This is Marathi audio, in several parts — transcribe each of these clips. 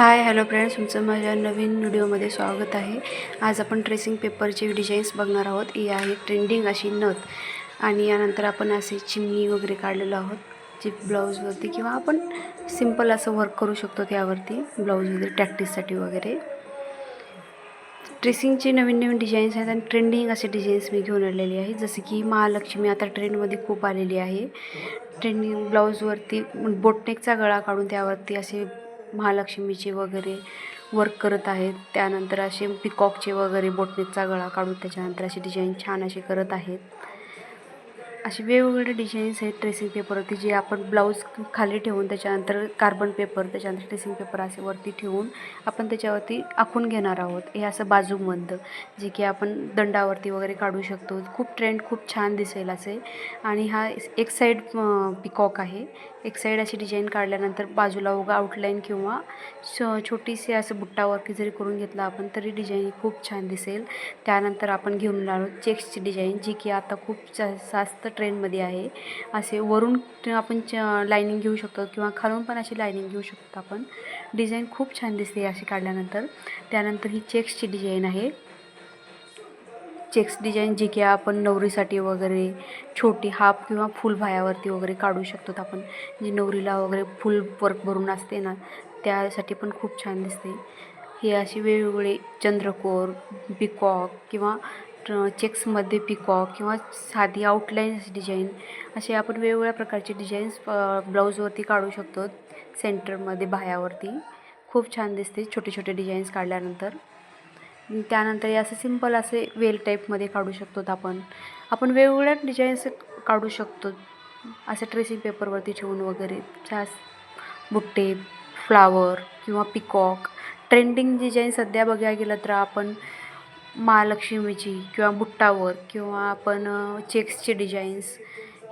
हाय हॅलो फ्रेंड्स तुमचं माझ्या नवीन व्हिडिओमध्ये स्वागत आहे. आज आपण ट्रेसिंग पेपरचे डिझाईन्स बघणार आहोत. ही आहे ट्रेंडिंग अशी नथ. आणि यानंतर आपण असे चिमणी वगैरे काढलेलो आहोत. जे ब्लाऊजवरती किंवा आपण सिंपल असं वर्क करू शकतो त्यावरती ब्लाऊज वगैरे प्रॅक्टिससाठी वगैरे. ड्रेसिंगचे नवीन नवीन डिझाईन्स आहेत आणि ट्रेंडिंग असे डिझाईन्स मी घेऊन आलेली आहे. जसे की महालक्ष्मी आता ट्रेंडमध्ये खूप आलेली आहे. ट्रेंडिंग ब्लाऊजवरती बोटनेकचा गळा काढून त्यावरती असे महालक्ष्मीचे वगैरे वर्क करत आहेत. त्यानंतर असे पिकॉकचे वगैरे बोटनेकचा गळा काढून त्याच्यानंतर असे डिझाईन छान असे करत आहेत. असे वेगवेगळे डिझाईन्स आहेत ट्रेसिंग पेपरवरती जे आपण ब्लाऊज खाली ठेवून त्याच्यानंतर कार्बन पेपर त्याच्यानंतर ट्रेसिंग पेपर असे वरती ठेवून आपण त्याच्यावरती आखून घेणार आहोत. हे असं बाजूबंद जे की आपण दंडावरती वगैरे काढू शकतो. खूप ट्रेंड खूप छान दिसेल असे. आणि हा एक साईड पिकॉक आहे. एक साईड अशी डिझाईन काढल्यानंतर बाजूला उगा आउटलाईन किंवा छोटीशी असं बुट्टावरती जरी करून घेतला आपण तरी डिझाईन खूप छान दिसेल. त्यानंतर आपण घेऊन आलो चेक्सची डिझाईन जी की आता खूप जास्त ट्रेंडमध्ये आहे. असे वरून आपण च लायनिंग घेऊ शकतो किंवा खालून पण अशी लायनिंग घेऊ शकतो आपण. डिझाईन खूप छान दिसते अशी काढल्यानंतर. त्यानंतर ही चेक्सची डिझाईन आहे. चेक्स डिझाईन जी की आपण नवरीसाठी वगैरे छोटी हाफ किंवा फुल भायावरती वगैरे काढू शकतो आपण. जी नवरीला वगैरे फुल वर्क भरून असते ना त्यासाठी पण खूप छान दिसते. हे अशी वेगवेगळे चंद्रकोर बिकॉक किंवा चेक्समध्ये पिकॉक किंवा साधी आउटलाईन्स डिझाईन असे आपण वेगवेगळ्या प्रकारचे डिझाईन्स ब्लाऊजवरती काढू शकतो. सेंटरमध्ये बाह्यावरती. खूप छान दिसते छोटे छोटे डिझाईन्स काढल्यानंतर. त्यानंतर हे असे सिंपल असे वेल टाईपमध्ये काढू शकतो आपण. आपण वेगवेगळ्या डिझाईन्स काढू शकतो. असे ट्रेसिंग पेपरवरती ठेवून वगैरे. छास बुट्टे फ्लावर किंवा पिकॉक ट्रेंडिंग डिझाईन सध्या बघायला गेलं तर आपण महालक्ष्मीची किंवा बुट्टावर किंवा आपण चेक्सचे डिझाईन्स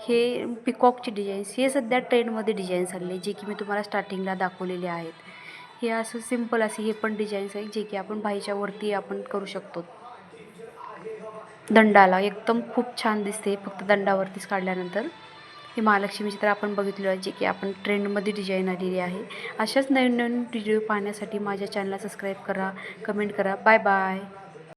हे पिकॉकचे डिझाईन्स हे सध्या ट्रेंडमध्ये डिझाईन्स आलेले जे की मी तुम्हाला स्टार्टिंगला दाखवलेले आहेत. हे असं सिंपल असे हे पण डिझाईन्स आहेत जे की आपण बाईच्या वरती आपण करू शकतो. दंडाला एकदम खूप छान दिसते फक्त दंडावरतीच काढल्यानंतर. हे महालक्ष्मीचे तर आपण बघितलं आहे जे की आपण ट्रेंडमध्ये डिझाईन आलेली आहे. अशाच नवीन नवीन व्हिडिओ पाहण्यासाठी माझ्या चॅनलला सबस्क्राईब करा कमेंट करा. Bye bye.